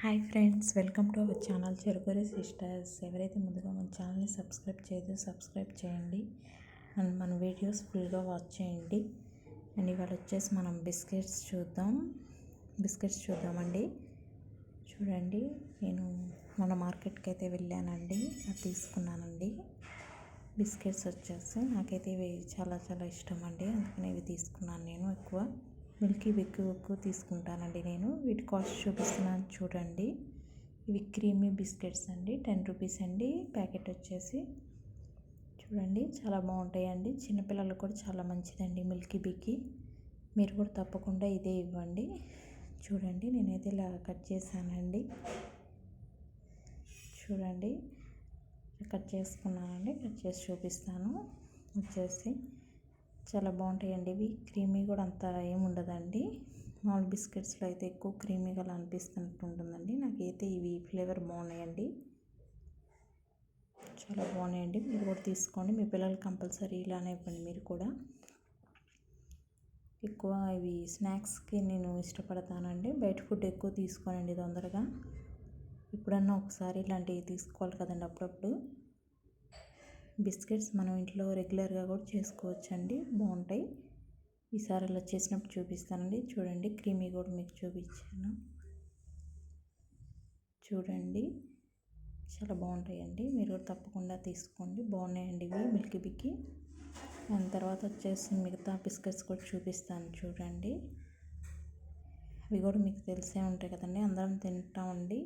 Hi friends welcome to our channel Cherukuri sisters. ఎవరైతే ముందుగా మన ఛానల్ని సబ్స్క్రైబ్ చేయదో సబ్స్క్రైబ్ చేయండి. అండ్ మన వీడియోస్ ఫుల్గా వాచ్ చేయండి. అండ్ ఇవాళ వచ్చేసి మనం బిస్కెట్స్ చూద్దాం. బిస్కెట్స్ చూద్దామండి. చూడండి నేను మన మార్కెట్కి అయితే వెళ్ళానండి. అది తీసుకున్నానండి. బిస్కెట్స్ వచ్చేసి నాకైతే ఇవి చాలా చాలా ఇష్టం అండి అందుకని ఇవి తీసుకున్నాను నేను ఎక్కువ. మిల్కీ బిగ్ ఎక్కువ తీసుకుంటానండి నేను. వీటి కాస్ట్ చూపిస్తున్నాను చూడండి. ఇవి క్రీమీ బిస్కెట్స్ అండి. టెన్ రూపీస్ అండి. ప్యాకెట్ వచ్చేసి. చూడండి చాలా బాగుంటాయండి. చిన్నపిల్లలకు కూడా చాలా మంచిదండి మిల్కీ బిక్కి మీరు కూడా తప్పకుండా ఇదే ఇవ్వండి. చూడండి నేనైతే ఇలా కట్ చేశానండి. చూడండి కట్ చేసుకున్నానండి. కట్ చేసి చూపిస్తాను. వచ్చేసి చాలా బాగుంటాయండి. ఇవి క్రీమీ కూడా అంత ఏముండదండి మామూలు బిస్కెట్స్లో అయితే ఎక్కువ క్రీమీగా అనిపిస్తున్నట్టు ఉంటుందండి. నాకైతే ఇవి ఫ్లేవర్ బాగున్నాయండి. చాలా బాగున్నాయండి. మీరు కూడా తీసుకోండి. మీ పిల్లలు కంపల్సరీ ఇలానే ఇవ్వండి మీరు కూడా. ఎక్కువ ఇవి స్నాక్స్కి నేను ఇష్టపడతానండి. బయట ఫుడ్ ఎక్కువ తీసుకోనండి తొందరగా. ఎప్పుడన్నా ఒకసారి ఇలాంటివి తీసుకోవాలి కదండి అప్పుడప్పుడు. బిస్కెట్స్ మనం ఇంట్లో రెగ్యులర్గా కూడా చేసుకోవచ్చండి. బాగుంటాయి. ఈసారి అలా చేసినప్పుడు చూపిస్తానండి. చూడండి క్రీమీ కూడా మీకు చూపించాను. చూడండి చాలా బాగుంటాయండి. మీరు కూడా తప్పకుండా తీసుకోండి. బాగున్నాయండి ఇవి మిల్కీ బిక్కి దాని తర్వాత వచ్చేసి మిగతా బిస్కెట్స్ కూడా చూపిస్తాను చూడండి. అవి కూడా మీకు తెలిసే ఉంటాయి కదండి. అందరం తింటామండి.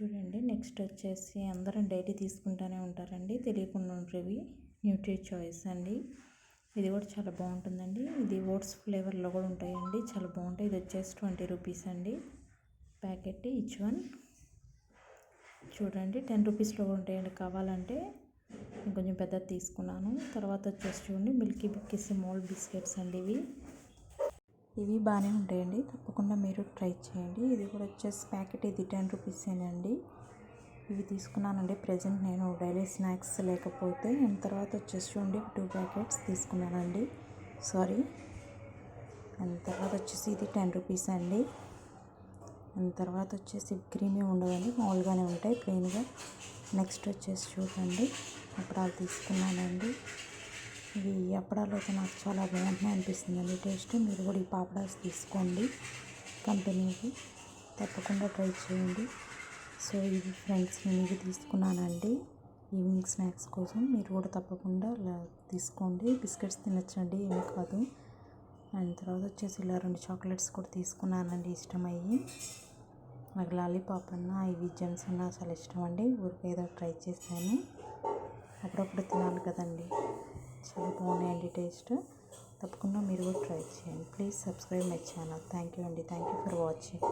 చూడండి. నెక్స్ట్ వచ్చేసి అందరం డైలీ తీసుకుంటూనే ఉంటారండి. తెలియకుండా ఉంటారు న్యూట్రీ చాయిస్ అండి. ఇది కూడా చాలా బాగుంటుందండి. ఇది ఓట్స్ ఫ్లేవర్లో కూడా ఉంటాయండి. చాలా బాగుంటాయి. ఇది వచ్చేసి ట్వంటీ రూపీస్ అండి. Packet each one. చూడండి. టెన్ రూపీస్లో కూడా ఉంటాయండి. కావాలంటే కొంచెం పెద్దది తీసుకున్నాను. తర్వాత వచ్చేసి చూడండి. మిల్కీ బిక్కిస్ మోల్ బిస్కెట్స్ అండి ఇవి. ఇవి బాగానే ఉంటాయండి. తప్పకుండా మీరు ట్రై చేయండి. ఇది కూడా వచ్చేసి ప్యాకెట్ ఇది టెన్ రూపీసేనండి ఇవి తీసుకున్నానండి. ప్రజెంట్ నేను డైలీ స్నాక్స్ లేకపోతే అండ్ తర్వాత వచ్చేసి చూడండి టూ ప్యాకెట్స్ తీసుకున్నానండి. సారీ. అండ్ తర్వాత వచ్చేసి ఇది టెన్ రూపీస్ అండి. అండ్ తర్వాత వచ్చేసి క్రీమీ ఉండదండి మామూలుగానే ఉంటాయి ప్లెయిన్గా నెక్స్ట్ వచ్చేసి చూడండి అప్పుడు అది తీసుకున్నానండి. ఇవి అప్పడాలు అయితే నాకు చాలా బాగుంటున్నాయి అనిపిస్తుందండి. టేస్ట్ మీరు కూడా ఈ పాపడాస్ తీసుకోండి కంపెనీకి. తప్పకుండా ట్రై చేయండి. సో ఇది ఫ్రెండ్స్ నేను ఇవి తీసుకున్నానండి. ఈవినింగ్ స్నాక్స్ కోసం మీరు కూడా తప్పకుండా ఇలా తీసుకోండి. బిస్కెట్స్ తినచ్చండి ఏమి కాదు. అండ్ తర్వాత వచ్చేసి ఇలా రెండు చాక్లెట్స్ కూడా తీసుకున్నానండి ఇష్టమయ్యి. నాకు లాలీపాప్ అన్న ఇవి జెమ్స్ అన్న చాలా ఇష్టం అండి ఊరికి ఏదో ట్రై చేశాను. అప్పుడప్పుడు తినాలి కదండి. చాలా బాగున్నాయండి టేస్ట్. తప్పకుండా మీరు కూడా ట్రై చేయండి. Please subscribe my channel. Thank you అండి. Thank you for watching.